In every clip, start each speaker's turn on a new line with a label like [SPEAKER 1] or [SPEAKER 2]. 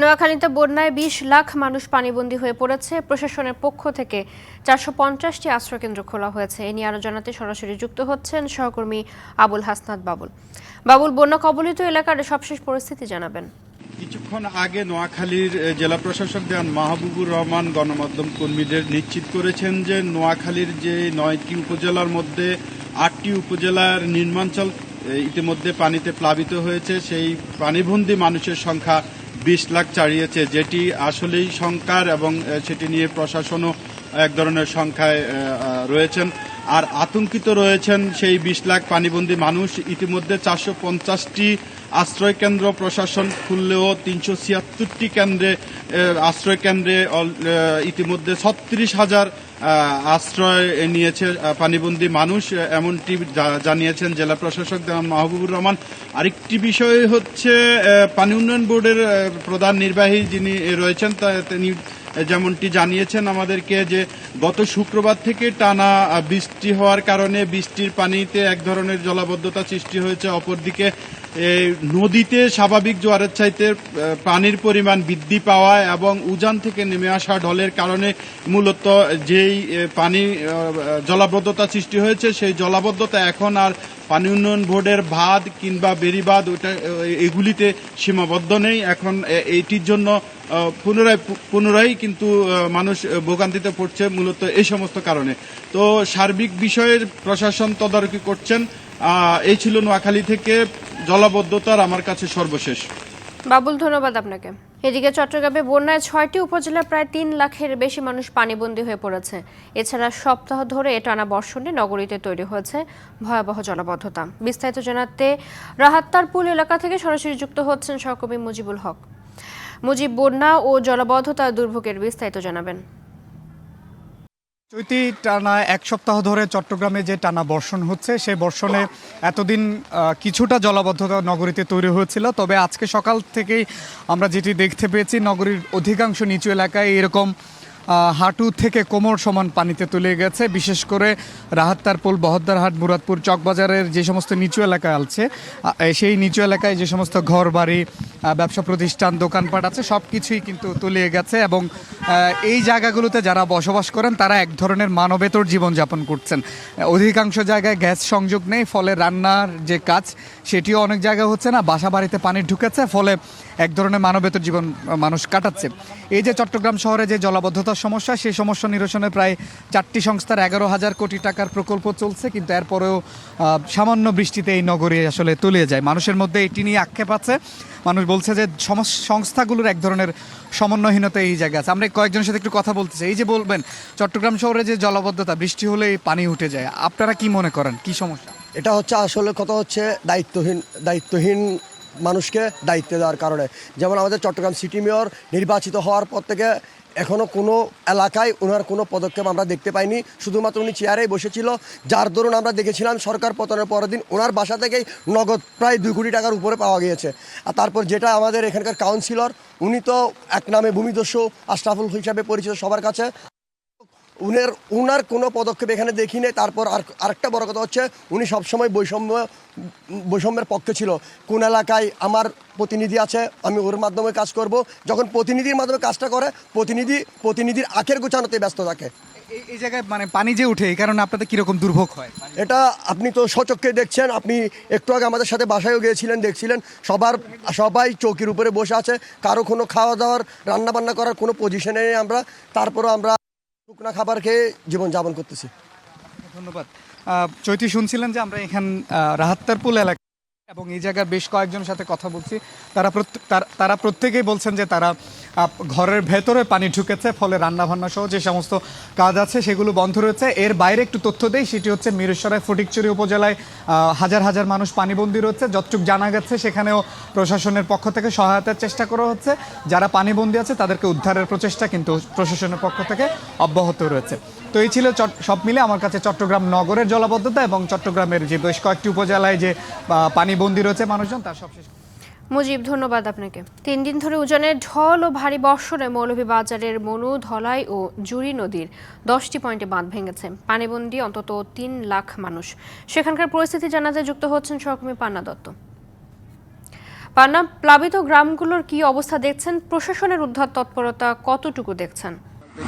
[SPEAKER 1] নোয়াখালীতে বন্যায় বিশ লাখ মানুষ পানিবন্দী হয়ে পড়েছে। প্রশাসনের পক্ষ থেকে চারশো পঞ্চাশটি আশ্রয়কেন্দ্র খোলা হয়েছে। এ নিয়ে আরও জানাতে সরাসরি যুক্ত হচ্ছেন সহকর্মী আবুল হাসনাত বাবুল। বাবুল, বন্যা কবলিত এলাকার সবশেষ পরিস্থিতি জানাবেন।
[SPEAKER 2] কিছুক্ষণ আগে নোয়াখালীর জেলা প্রশাসক দেন মাহবুবুর রহমান গণমাধ্যম কর্মীদের নিশ্চিত করেছেন যে নোয়াখালীর যে নয়টি উপজেলার মধ্যে আটটি উপজেলার নির্মাঞ্চল ইতিমধ্যে পানিতে প্লাবিত হয়েছে। সেই পানিবন্দী মানুষের সংখ্যা বিশ লাখ ছাড়িয়েছে যেটি আসলেই সংখ্যার এবং সেটি নিয়ে প্রশাসনও এক ধরনের সংখ্যায় রয়েছেন। আর আতঙ্কিত রয়েছেন সেই বিশ লাখ পানিবন্দী মানুষ। ইতিমধ্যে চারশো পঞ্চাশটি আশ্রয় কেন্দ্র প্রশাসন খুললেও তিনশো ছিয়াত্তরটি কেন্দ্রে এ, আশ্রয় কেন্দ্রে অল- ইতিমধ্যে ছত্রিশ হাজার আশ্রয় নিয়েছে পানিবন্দী মানুষ এমনটি জানিয়েছেন জেলা প্রশাসক মাহবুবুর রহমান। আরেকটি বিষয় হচ্ছে পানি উন্নয়ন বোর্ডের প্রধান নির্বাহী যিনি রয়েছেন তিনি যেমনটি জানিয়েছেন আমাদেরকে যে, গত শুক্রবার থেকে টানা বৃষ্টি হওয়ার কারণে বৃষ্টির পানিতে এক ধরনের জলাবদ্ধতা সৃষ্টি হয়েছে। অপরদিকে নদীতে স্বাভাবিক জোয়ারের চাইতে পানির পরিমাণ বৃদ্ধি পাওয়া এবং উজান থেকে নেমে আসা ঢলের কারণে মূলত যেই পানি জলাবদ্ধতা সৃষ্টি হয়েছে, সেই জলাবদ্ধতা এখন আর পানি উন্নয়ন বোর্ডের ভাদ কিংবা বেরিবাদ ওটা এগুলিতে সীমাবদ্ধ নেই। এখন এইটির জন্য পুনরায় পুনরায় কিন্তু মানুষ ভোগান্তিতে পড়ছে মূলত এই সমস্ত কারণে। তো সার্বিক বিষয়ের প্রশাসন তদারকি করছেন। এই ছিল নোয়াখালী থেকে জলাবদ্ধতার আমার কাছে সর্বশেষ।
[SPEAKER 1] বাবুল, ধন্যবাদ আপনাকে। এদিকে চট্টগ্রামে বন্যায় ছয়টি উপজেলার প্রায় তিন লাখের বেশি মানুষ পানিবন্দী হয়ে পড়েছে। এছাড়া সপ্তাহ ধরে টানা বর্ষণে নগরীতে তৈরি হয়েছে ভয়াবহ জলাবদ্ধতা। বিস্তারিত জানাতে রাহাত্তারপুল এলাকা থেকে সরাসরি যুক্ত হচ্ছেন সহকর্মী মুজিবুল হক। মুজিব, বন্যা ও জলাবদ্ধতা দুর্ভোগের বিস্তারিত জানাবেন।
[SPEAKER 3] চৈতি টানা এক সপ্তাহ ধরে চট্টগ্রামে যে টানা বর্ষণ হচ্ছে, সেই বর্ষণে এতদিন কিছুটা জলাবদ্ধতা নগরীতে তৈরি হয়েছিল। তবে আজকে সকাল থেকেই আমরা যেটি দেখতে পেয়েছি, নগরীর অধিকাংশ নিচু এলাকায় এরকম হাঁটু থেকে কোমর সমান পানিতে তুলে গেছে। বিশেষ করে রাহাত্তারপুল বহদ্দারহাট মুরাদপুর, চকবাজারের যে সমস্ত নিচু এলাকা আছে সেই নিচু এলাকায় যে সমস্ত ঘর বাড়ি ব্যবসা প্রতিষ্ঠান, দোকানপাট আছে সব কিছুই কিন্তু তলিয়ে গেছে এবং এই জায়গাগুলোতে যারা বসবাস করেন, তারা এক ধরনের মানবেতর জীবনযাপন করছেন। অধিকাংশ জায়গায় গ্যাস সংযোগ নেই, ফলে রান্নার যে কাজ, সেটিও অনেক জায়গায় হচ্ছে না বাসা বাড়িতে পানি ঢুকেছে, ফলে এক ধরনের মানবেতর জীবন মানুষ কাটাচ্ছে। এই যে চট্টগ্রাম শহরে যে জলাবদ্ধতার সমস্যা, সেই সমস্যা নিরসনে প্রায় চারটি সংস্থার এগারো হাজার কোটি টাকার প্রকল্প চলছে, কিন্তু এরপরেও সামান্য বৃষ্টিতে এই নগরী আসলে তলিয়ে যায়। মানুষের মধ্যে এটি নিয়ে আক্ষেপ আছে। মানুষ বলছে যে সংস্থাগুলোর এক ধরনের সমন্বয়হীনতা এই জায়গায় আছে। আমরা কয়েকজনের সাথে একটু কথা বলতে চাই এই যে বলবেন, চট্টগ্রাম শহরে যে জলাবদ্ধতা, বৃষ্টি হলেই পানি উঠে যায়। আপনারা কি মনে করেন? কি সমস্যা?
[SPEAKER 4] এটা হচ্ছে আসলে কথা হচ্ছে দায়িত্বহীন দায়িত্বহীন মানুষকে দায়িত্ব দেওয়ার কারণে। যেমন আমাদের চট্টগ্রাম সিটি মেয়র নির্বাচিত হওয়ার পর থেকে এখনও কোনো এলাকায় ওনার কোনো পদক্ষেপ আমরা দেখতে পাইনি। শুধুমাত্র উনি চেয়ারেই বসেছিল। যার দরুন আমরা দেখেছিলাম সরকার পতনের পরের দিন ওনার বাসা থেকেই নগদ প্রায় দুই কোটি টাকার উপরে পাওয়া গিয়েছে। আর তারপর যেটা আমাদের এখানকার কাউন্সিলর উনি তো এক নামে ভূমিদস্যু, আশরাফুল হিসাবে পরিচিত সবার কাছে। উনার উনার কোনো পদক্ষেপ এখানে দেখি নেই তারপর আর আরেকটা বড় কথা হচ্ছে উনি সবসময় বৈষম্য বৈষম্যের পক্ষে ছিল। কোন এলাকায় আমার প্রতিনিধি আছে আমি ওর মাধ্যমে কাজ করব। যখন প্রতিনিধির মাধ্যমে কাজটা করে প্রতিনিধি প্রতিনিধির আখের গোছানোতে ব্যস্ত থাকে।
[SPEAKER 3] এই- জায়গায় মানে পানি যে উঠে এই কারণে আপনাদের কীরকম দুর্ভোগ হয়?
[SPEAKER 4] এটা আপনি তো সচক্ষে দেখছেন আপনি একটু আগে আমাদের সাথে বাসায়ও গিয়েছিলেন দেখছিলেন সবার সবাই চৌকির উপরে বসে আছে কারও কোনো খাওয়া দাওয়ার রান্না বান্না করার কোনো পজিশনে নেই আমরা তারপরও আমরা শুকনা খাবার খেয়ে জীবনযাপন করতেছি।
[SPEAKER 3] ধন্যবাদ। চৈতি শুনছিলেন যে আমরা এখান রাহাত্তারপুল এলাকা এবং এই জায়গার বেশ কয়েকজনের সাথে কথা বলছি। তারা তারা- প্রত্যেকেই বলছেন যে তারা ঘরের ভেতরে পানি ঢুকেছে ফলে রান্নাবান্না সহ যে সমস্ত কাজ আছে সেগুলো বন্ধ রয়েছে। এর বাইরে একটু তথ্য দেই সেটি হচ্ছে মিরেশ্বরের ফটিকচুরি উপজেলায় হাজার হাজার মানুষ পানিবন্দী রয়েছে। যতটুক জানা গেছে সেখানেও প্রশাসনের পক্ষ থেকে সহায়তার চেষ্টা করা হচ্ছে। যারা পানিবন্দী আছে তাদেরকে উদ্ধারের প্রচেষ্টা কিন্তু প্রশাসনের পক্ষ থেকে অব্যাহত রয়েছে। তো এই ছিল সব মিলে আমার কাছে চট্টগ্রাম নগরের জলাবদ্ধতা এবং চট্টগ্রামের যে বেশ কয়েকটি উপজেলায় যে আহ, পানিবন্দী রয়েছে মানুষজন, তার সবশেষ
[SPEAKER 1] মুজিব, ধন্যবাদ আপনাকে। তিন দিন ধরে উজানের ঢল ও ভারী বর্ষণে মৌলভীবাজারের মনু, ধলাই ও জুড়ি নদীর দশটি পয়েন্টে বাঁধ ভেঙেছে। পানিবন্দী অন্তত তিন লাখ মানুষ। সেখানকার পরিস্থিতি জানাতে যুক্ত হচ্ছেন সহকর্মী পান্না দত্ত। পান্না, প্লাবিত গ্রামগুলোর কি অবস্থা দেখছেন? প্রশাসনের উদ্ধার তৎপরতা কতটুকু দেখছেন?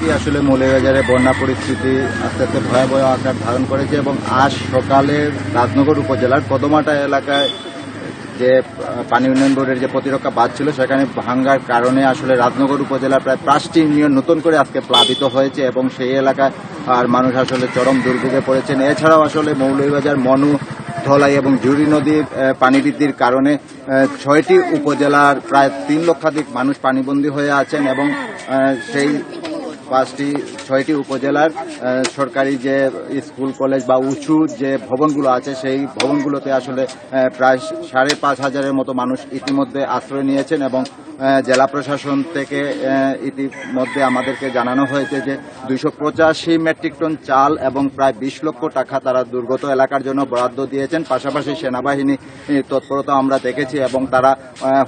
[SPEAKER 5] আসলে মৌলভীবাজারে বন্যা পরিস্থিতি আস্তে আস্তে ভয়াবহ আকার ধারণ করেছে এবং আজ সকালে রাজনগর উপজেলার কদমাটা এলাকায় যে পানি উন্নয়ন বোর্ডের যে প্রতিরক্ষা বাঁধ ছিল, সেখানে ভাঙ্গার কারণে আসলে রাজনগর উপজেলার প্রায় পাঁচটি ইউনিয়ন নতুন করে আজকে প্লাবিত হয়েছে এবং সেই এলাকায় আর মানুষ আসলে চরম দুর্ভোগে পড়েছেন। এছাড়াও আসলে মৌলভীবাজার, মনু, ধলাই এবং জুড়ি নদীর পানি বৃদ্ধির কারণে ছয়টি উপজেলার প্রায় তিন লক্ষাধিক মানুষ পানিবন্দী হয়ে আছেন এবং সেই পাঁচটি, ছয়টি উপজেলার সরকারি যে স্কুল, কলেজ বা উঁচু যে ভবনগুলো আছে, সেই ভবনগুলোতে আসলে প্রায় সাড়ে পাঁচ হাজারের মতো মানুষ ইতিমধ্যে আশ্রয় নিয়েছেন এবং জেলা প্রশাসন থেকে ইতিমধ্যে আমাদেরকে জানানো হয়েছে যে দুইশো পঁচাশি মেট্রিক টন চাল এবং প্রায় বিশ লক্ষ টাকা তারা দুর্গত এলাকার জন্য বরাদ্দ দিয়েছেন। পাশাপাশি সেনাবাহিনী তৎপরতা আমরা দেখেছি এবং তারা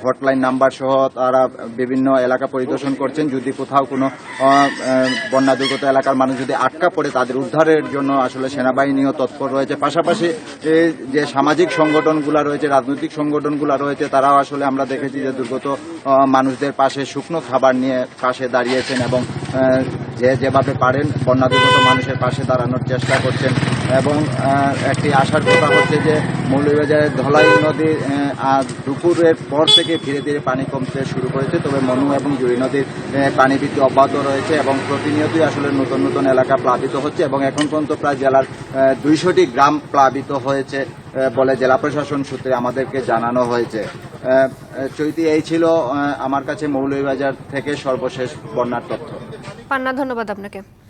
[SPEAKER 5] হটলাইন নাম্বার সহ তারা বিভিন্ন এলাকা পরিদর্শন করছেন। যদি কোথাও কোনো বন্যা দুর্গত এলাকার মানুষ যদি আটকা পড়ে, তাদের উদ্ধারের জন্য আসলে সেনাবাহিনীও তৎপর রয়েছে। পাশাপাশি যে সামাজিক সংগঠনগুলো রয়েছে, রাজনৈতিক সংগঠনগুলো রয়েছে, তারাও আসলে আমরা দেখেছি যে দুর্গত মানুষদের পাশে শুকনো খাবার নিয়ে পাশে দাঁড়িয়েছেন এবং যে যেভাবে পারেন বন্যা দুর্গত মানুষের পাশে দাঁড়ানোর চেষ্টা করছেন। এবং একটি আশার কথা হচ্ছে যে মৌলভীবাজারের ধলাই নদী আজ দুপুরের পর থেকে ধীরে ধীরে পানি কমতে শুরু করেছে, তবে মনু এবং জুড়ি নদীর পানি বৃদ্ধি অব্যাহত রয়েছে এবং প্রতিনিয়তই আসলে নতুন নতুন এলাকা প্লাবিত হচ্ছে এবং এখন পর্যন্ত প্রায় জেলার দুইশোটি গ্রাম প্লাবিত হয়েছে বলে জেলা প্রশাসন সূত্রে আমাদেরকে জানানো হয়েছে। চৈতি এই ছিল আমার কাছে মৌলভীবাজার থেকে সর্বশেষ বন্যার তথ্য।
[SPEAKER 1] পান্না, ধন্যবাদ আপনাকে।